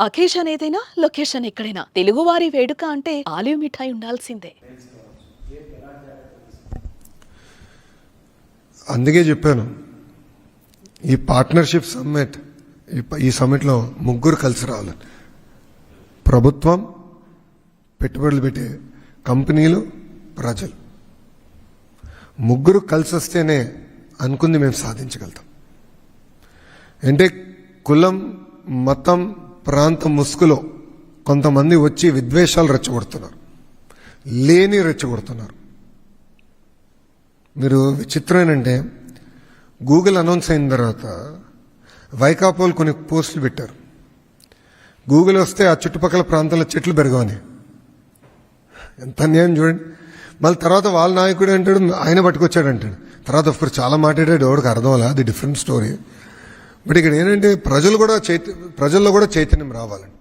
Occasion ఏదైనా location ఎక్కడైనా. తెలుగువారి వేడుక అంటే ఆలివ్ మిఠాయి ఉండాల్సిందే. అందుకే చెప్పాను ఈ పార్ట్నర్షిప్ సమ్మిట్ ఈ ఈ సమ్మిట్లో ముగ్గురు కలిసి రావాలని. ప్రభుత్వం పెట్టుబడులు పెట్టే కంపెనీలు ప్రజలు. ముగ్గురు కలిసి వస్తేనే అనుకుంది మేము సాధించగలుగుతాం. అంటే కులం మతం ప్రాంతం ముసుగులో కొంతమంది వచ్చి విద్వేషాలు రెచ్చగొడుతున్నారు. లేని రెచ్చగొడుతున్నారు. మీరు విచిత్రం ఏంటంటే గూగుల్ అనౌన్స్ అయిన తర్వాత వైకాపోలు కొన్ని పోస్టులు పెట్టారు. గూగుల్ వస్తే ఆ చుట్టుపక్కల ప్రాంతాల చెట్లు పెరగవని. ఎంత అన్యాయం చూడండి. మళ్ళీ తర్వాత వాళ్ళ నాయకుడు అంటాడు ఆయన పట్టుకొచ్చాడు అంటాడు తర్వాత అఫ్కోర్స్ చాలా మాట్లాడాడు ఎవరికి అర్థం అలా అది డిఫరెంట్ స్టోరీ బట్ ఇక్కడ ఏంటంటే ప్రజలు కూడా చైత ప్రజల్లో కూడా చైతన్యం రావాలండి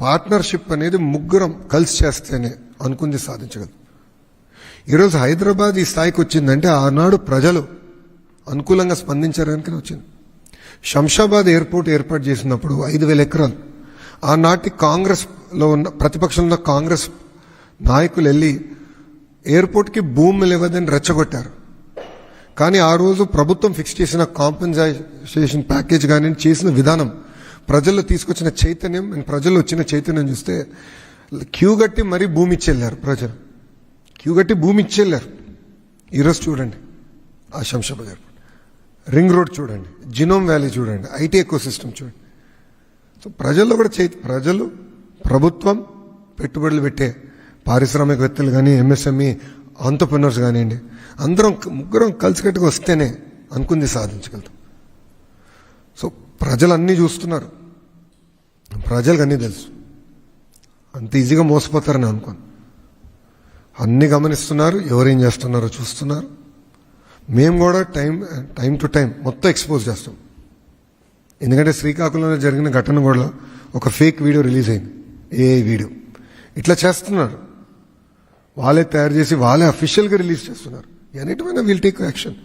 పార్ట్నర్షిప్ అనేది ముగ్గురం కలిసి చేస్తేనే అనుకుంది సాధించగలరు ఈరోజు హైదరాబాద్ ఈ స్థాయికి వచ్చిందంటే ఆనాడు ప్రజలు అనుకూలంగా స్పందించడానికి వచ్చింది. శంషాబాద్ ఎయిర్పోర్ట్ ఏర్పాటు చేసినప్పుడు ఐదు వేల ఎకరాలు. ఆనాటి కాంగ్రెస్లో ఉన్న ప్రతిపక్షంలో కాంగ్రెస్ నాయకులు వెళ్ళి ఎయిర్పోర్ట్కి భూములు ఇవ్వదని రెచ్చగొట్టారు. కానీ ఆ రోజు ప్రభుత్వం ఫిక్స్ చేసిన కాంపెన్సేషన్ ప్యాకేజ్ కానీ చేసిన విధానం ప్రజల్లో తీసుకొచ్చిన చైతన్యం అండ్ ప్రజల్లో వచ్చిన చైతన్యం చూస్తే క్యూ గట్టి మరీ భూమి ఇచ్చేళ్ళారు ప్రజలు. క్యూ గట్టి భూమి ఇచ్చేళ్ళారు. ఈరోజు చూడండి ఆ శంషాబాద్ ఎయిర్పోర్ట్ రింగ్ రోడ్ చూడండి జినోమ్ వ్యాలీ చూడండి ఐటీ ఎకో సిస్టమ్ చూడండి. సో ప్రజల్లో కూడా చై ప్రజలు ప్రభుత్వం పెట్టుబడులు పెట్టే పారిశ్రామికవేత్తలు కానీ ఎంఎస్ఎంఈ ఆంటర్ప్రినర్స్ కానివ్వండి అందరం ముగ్గురం కలిసికట్టుగా వస్తేనే అనుకుంది సాధించగలుగుతాం. సో ప్రజలు అన్నీ చూస్తున్నారు. ప్రజలకు అన్నీ తెలుసు. అంత ఈజీగా మోసపోతారని అనుకోను. అన్ని గమనిస్తున్నారు ఎవరేం చేస్తున్నారో చూస్తున్నారు. మేము కూడా టైం టైం టు టైం మొత్తం ఎక్స్పోజ్ చేస్తాం. ఎందుకంటే శ్రీకాకుళంలో జరిగిన ఘటన కూడా ఒక ఫేక్ వీడియో రిలీజ్ అయింది. ఏ వీడియో. ఇట్లా చేస్తున్నారు. వాళ్ళే తయారు చేసి వాళ్ళే అఫీషియల్గా రిలీజ్ చేస్తున్నారు. ఎన్నిటిమైనా వీల్ టేక్ యాక్షన్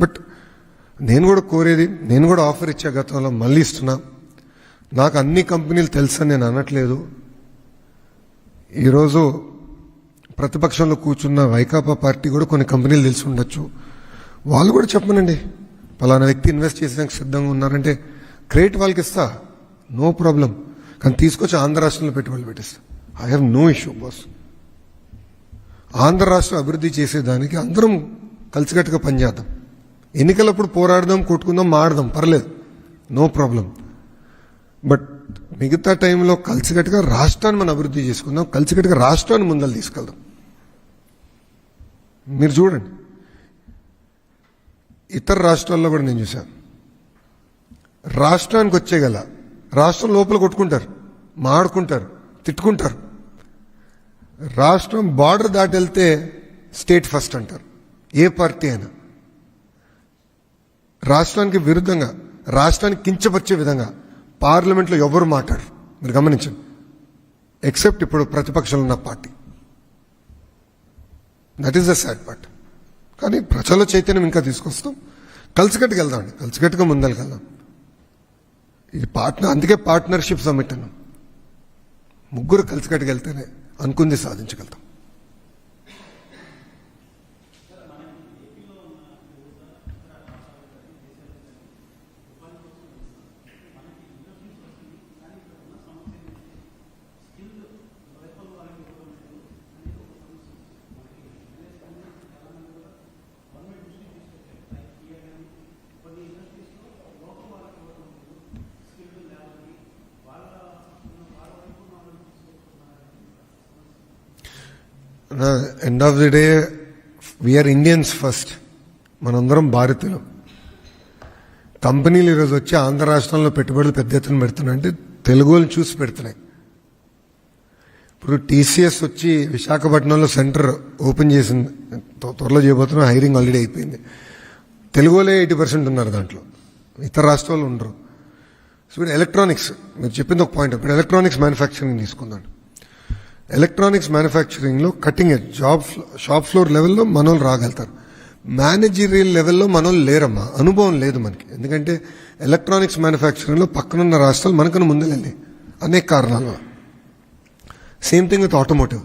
బట్ నేను కూడా కోరేది నేను కూడా ఆఫర్ ఇచ్చే గతంలో మళ్ళీ ఇస్తున్నా. నాకు అన్ని కంపెనీలు తెలుసని నేను అనట్లేదు. ఈరోజు ప్రతిపక్షంలో కూర్చున్న వైకాపా పార్టీ కూడా కొన్ని కంపెనీలు తెలిసి ఉండొచ్చు. వాళ్ళు కూడా చెప్పనండి పలానా వ్యక్తి ఇన్వెస్ట్ చేసేందుకు సిద్ధంగా ఉన్నారంటే క్రెడిట్ వాళ్ళకి ఇస్తా. నో ప్రాబ్లం కానీ తీసుకొచ్చి ఆంధ్ర రాష్ట్రంలో పెట్టుబడులు పెట్టిస్తా. I have no issue boss Andhra రాష్ట్రం అభివృద్ధి చేసేదానికి అందరం కలిసికట్టుగా పనిచేద్దాం. ఎన్నికలప్పుడు పోరాడదాం కొట్టుకుందాం మాడదాం పర్లేదు. No problem. బట్ మిగతా టైంలో కలిసికట్టుగా రాష్ట్రాన్ని మనం అభివృద్ధి చేసుకుందాం కలిసికట్టుగా రాష్ట్రాన్ని ముందలు తీసుకెళ్దాం. మీరు చూడండి. ఇతర రాష్ట్రాల్లో కూడా నేను చూశాను. రాష్ట్రానికి వచ్చేగల రాష్ట్రం లోపల కొట్టుకుంటారు మాడుకుంటారు తిట్టుకుంటారు. రాష్ట్రం బార్డర్ దాటెళ్తే స్టేట్ ఫస్ట్ అంటారు. ఏ పార్టీ అయినా. రాష్ట్రానికి విరుద్ధంగా రాష్ట్రానికి కించపరిచే విధంగా పార్లమెంట్లో ఎవరు మాట్లాడరు. మీరు గమనించండి. ఎక్సెప్ట్ ఇప్పుడు ప్రతిపక్షంలో ఉన్న party. That is the sad part కానీ ప్రజల చైతన్యం ఇంకా తీసుకొస్తాం. కలిసికట్టుకు వెళ్దామండి కలిసికట్టుగా ముందలకెళ్దాం వెళ్దాం. ఇది పార్ట్నర్ అందుకే పార్ట్నర్షిప్ సమ్మిట్ అన్నాం. ముగ్గురు కలిసికట్టుకు వెళ్తేనే అనుకుంది సాధించగలుగుతాం. End of the day we are Indians first మనందరం భారతీయులం. కంపెనీలు ఈరోజు వచ్చి ఆంధ్ర రాష్ట్రంలో పెట్టుబడులు పెద్ద ఎత్తున పెడుతున్నాయంటే తెలుగు చూసి పెడుతున్నాయి. ఇప్పుడు టీసీఎస్ వచ్చి విశాఖపట్నంలో సెంటర్ ఓపెన్ చేసింది. త్వరలో చేయబోతున్న హైరింగ్ ఆల్రెడీ అయిపోయింది. తెలుగులే ఎయిటీ పర్సెంట్ ఉన్నారు దాంట్లో. ఇతర రాష్ట్రాలు ఉండరు. సో ఇప్పుడు ఎలక్ట్రానిక్స్ మీరు చెప్పింది ఒక పాయింట్. ఇప్పుడు ఎలక్ట్రానిక్స్ మ్యానుఫ్యాక్చరింగ్ తీసుకుందాం. Electronics మ్యానుఫ్యాక్చరింగ్లో cutting edge. Job shop floor లెవెల్లో మనోళ్ళు రాగలుగుతారు. మేనేజీరియల్ లెవెల్లో మనోళ్ళు లేరమ్మా. అనుభవం లేదు మనకి. ఎందుకంటే ఎలక్ట్రానిక్స్ మ్యానుఫ్యాక్చరింగ్లో పక్కనున్న రాష్ట్రాలు మనకన్నా ముందు అనేక కారణాలు. Same thing with automotive.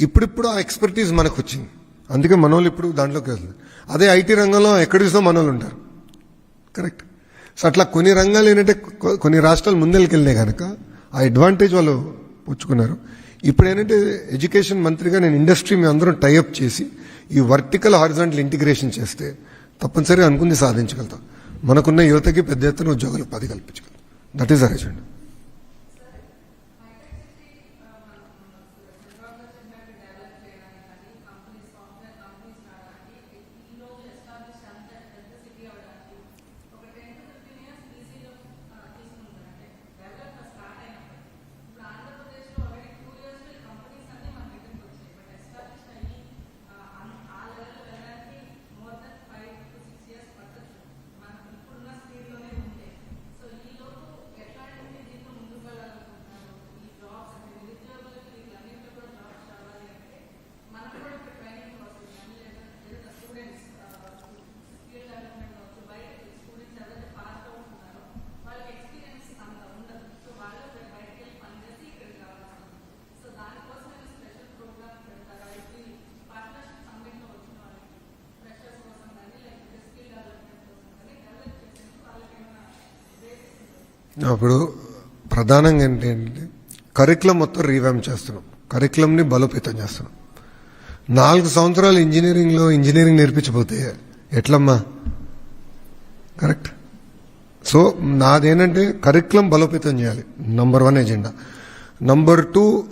ఇప్పుడిప్పుడు ఆ ఎక్స్పర్టీస్ మనకు వచ్చింది అందుకే మనోళ్ళు ఇప్పుడు దాంట్లోకి వెళ్తుంది అదే ఐటీ రంగంలో ఎక్కడ చూసినా మనోళ్ళు ఉంటారు. కరెక్ట్. సో అట్లా కొన్ని రంగాలు ఏంటంటే కొన్ని రాష్ట్రాలు ముందరికెళ్ళినాయి కనుక ఆ అడ్వాంటేజ్ వాళ్ళు పుచ్చుకున్నారు. ఇప్పుడు ఏంటంటే ఎడ్యుకేషన్ మంత్రిగా నేను ఇండస్ట్రీ మీ అందరం టైఅప్ చేసి ఈ వర్టికల్ హారిజాంటల్ ఇంటిగ్రేషన్ చేస్తే తప్పనిసరిగా అనుకుంది సాధించగలుగుతాం. మనకున్న యువతకి పెద్ద ఎత్తున ఉద్యోగాలు పది కల్పించగలం దట్ ఈస్ అరేజెండ్ అప్పుడు ప్రధానంగా ఏంటంటే కరికులం మొత్తం రీవ్యామ్ చేస్తున్నాం. కరికులంని బలోపేతం చేస్తున్నాం. నాలుగు సంవత్సరాలు ఇంజనీరింగ్లో ఇంజనీరింగ్ నేర్పించబోతే ఎట్లమ్మా? కరెక్ట్ సో నాదేంటంటే కరికులం బలోపేతం చేయాలి. Number one agenda number two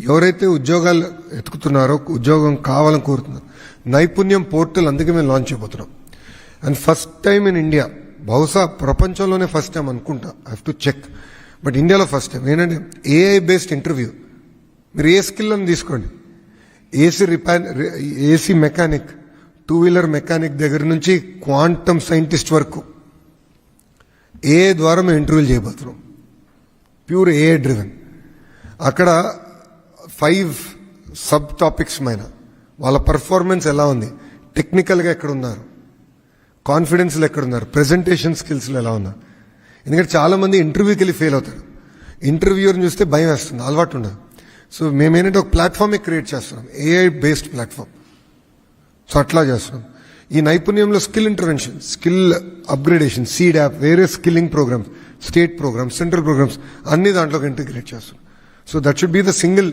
ఎవరైతే ఉద్యోగాలు ఎతుకుతున్నారో ఉద్యోగం కావాలని కోరుతున్నారు నైపుణ్యం పోర్టల్ అందుకే మేము లాంచ్ చేయబోతున్నాం. And first time in India బహుశా ప్రపంచంలోనే ఫస్ట్ టైం అనుకుంటా. ఐ టు చెక్ బట్ ఇండియాలో ఫస్ట్ టైం ఏంటంటే ఏఐ బేస్డ్ ఇంటర్వ్యూ మీరు ఏ స్కిల్ అని తీసుకోండి AC repair AC mechanic two wheeler mechanic దగ్గర నుంచి క్వాంటమ్ సైంటిస్ట్ వరకు ఏ ద్వారా మేము ఇంటర్వ్యూలు చేయబోతున్నాం. ప్యూర్ ఏ డ్రివెన్ అక్కడ ఫైవ్ సబ్ టాపిక్స్ పైన వాళ్ళ పర్ఫార్మెన్స్ ఎలా ఉంది? టెక్నికల్గా ఎక్కడ ఉన్నారు? కాన్ఫిడెన్స్లు ఎక్కడున్నారు? ప్రజెంటేషన్ ప్రెజెంటేషన్ ఎలా ఉన్నారు ఎందుకంటే చాలా మంది ఇంటర్వ్యూకి వెళ్ళి ఫెయిల్ అవుతారు. ఇంటర్వ్యూని చూస్తే భయం వేస్తుంది అలవాటు ఉండదు. సో మేమేంటంటే ఒక ప్లాట్ఫామే క్రియేట్ చేస్తున్నాం. ఏఐ బేస్డ్ ప్లాట్ఫామ్ సో అట్లా చేస్తున్నాం. ఈ నైపుణ్యంలో skill intervention skill upgradation seed app వేరే skilling programmes state programmes central programmes అన్ని దాంట్లోకి ఇంటిగ్రేట్ చేస్తున్నాం. So that should be the single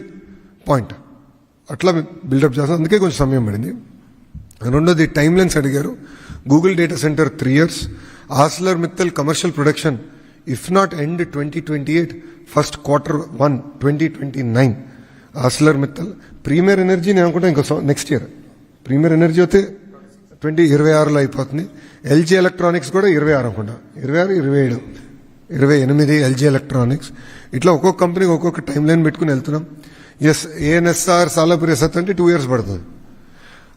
point అట్లా బిల్డప్ చేస్తాం అందుకే కొంచెం సమయం పడింది. రెండోది టైం లైన్స్ అడిగారు. Google data centre three years Arcelor Mittal commercial production if not end twenty twenty eight first quarter one twenty twenty nine Arcelor Mittal premier energy నేను అనుకుంటా ఇంకో నెక్స్ట్ ఇయర్ ప్రీమియర్ ఎనర్జీ అయితే twenty ఇరవై ఆరులో అయిపోతుంది. LG electronics కూడా ఇరవై ఆరు అనుకుంటా. ఇరవై ఆరు ఇరవై ఏడు ఇరవై ఎనిమిది ఎల్జీ ఎలక్ట్రానిక్స్ ఇట్లా ఒక్కొక్క కంపెనీకి ఒక్కొక్క టైం లైన్ పెట్టుకుని వెళ్తున్నాం. ఎస్ ఏఎన్ఎస్ఆర్ సాలాపురి ఎసత్ అంటే టూ ఇయర్స్ పడుతుంది.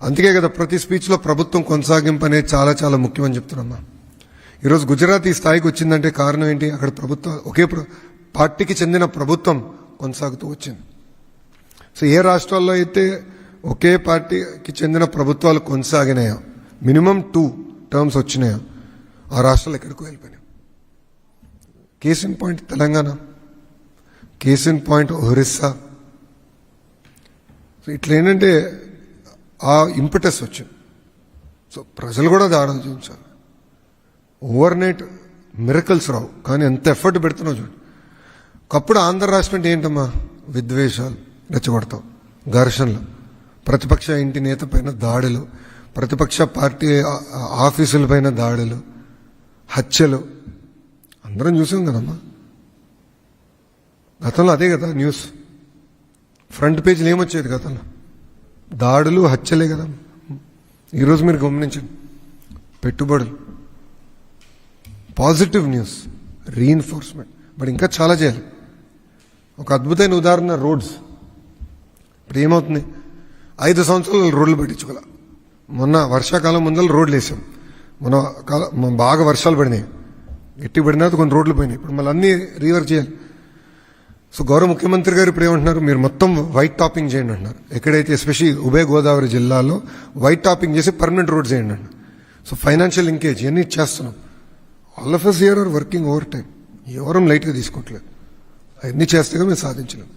అందుకే కదా ప్రతి స్పీచ్లో ప్రభుత్వం కొనసాగింపు అనేది చాలా చాలా ముఖ్యమని చెప్తున్నామ్మా ఈరోజు గుజరాత్ ఈ స్థాయికి వచ్చిందంటే కారణం ఏంటి? అక్కడ ప్రభుత్వం ఒకే ప్ర- పార్టీకి చెందిన ప్రభుత్వం కొనసాగుతూ వచ్చింది. సో ఏ రాష్ట్రాల్లో అయితే ఒకే పార్టీకి చెందిన ప్రభుత్వాలు కొనసాగినాయో మినిమం టూ టర్మ్స్ వచ్చినాయో ఆ రాష్ట్రాలు ఎక్కడికో వెళ్ళిపోయినాయి. Case in point Telangana case in point Orissa. So ఇట్లా ఏంటంటే ఆ ఇంపటస్ వచ్చింది. సో ప్రజలు కూడా అది ఆలోచించాలి. ఓవర్ నైట్ మిరకల్స్ రావు. కానీ ఎంత ఎఫర్ట్ పెడుతున్నావు చూడండి ఒకప్పుడు ఆంధ్ర రాష్ట్రం అంటే ఏంటమ్మా? విద్వేషాలు రెచ్చగొడతాం. ఘర్షణలు. ప్రతిపక్ష ఇంటి నేత పైన దాడులు. ప్రతిపక్ష పార్టీ ఆఫీసుల పైన దాడులు. హత్యలు. అందరం చూసాం కదమ్మా. గతంలో అదే కదా న్యూస్. ఫ్రంట్ పేజీలు ఏమొచ్చేది గతంలో? దాడులు హత్యలే కదా. ఈరోజు మీరు గమనించండి. పెట్టుబడులు. Positive news. రీఎన్ఫోర్స్మెంట్. బట్ ఇంకా చాలా చేయాలి. ఒక అద్భుతమైన ఉదాహరణ రోడ్స్. ఇప్పుడు ఏమవుతుంది? ఐదు సంవత్సరాలు రోడ్లు పెట్టించుకోలే మొన్న వర్షాకాలం ముందర రోడ్లు వేసాం. మొన్న కాలం బాగా వర్షాలు పడినాయి. గట్టి పడినా కొన్ని రోడ్లు పోయినాయి. ఇప్పుడు మళ్ళీ అన్నీ రీవర్క్ చేయాలి. సో గౌరవ ముఖ్యమంత్రి గారు ఇప్పుడు ఏమంటున్నారు? మీరు మొత్తం వైట్ టాపింగ్ చేయండి అంటున్నారు. ఎక్కడైతే ఎస్పెషల్లీ ఉభయ గోదావరి జిల్లాలో వైట్ టాపింగ్ చేసి పర్మనెంట్ రోడ్స్ చేయండి అంటున్నారు. సో ఫైనాన్షియల్ లింకేజ్ ఇవన్నీ చేస్తున్నాం. All of us here are working overtime ఎవరం లైట్గా తీసుకోవట్లేదు. అవన్నీ చేస్తే మేము సాధించలేం.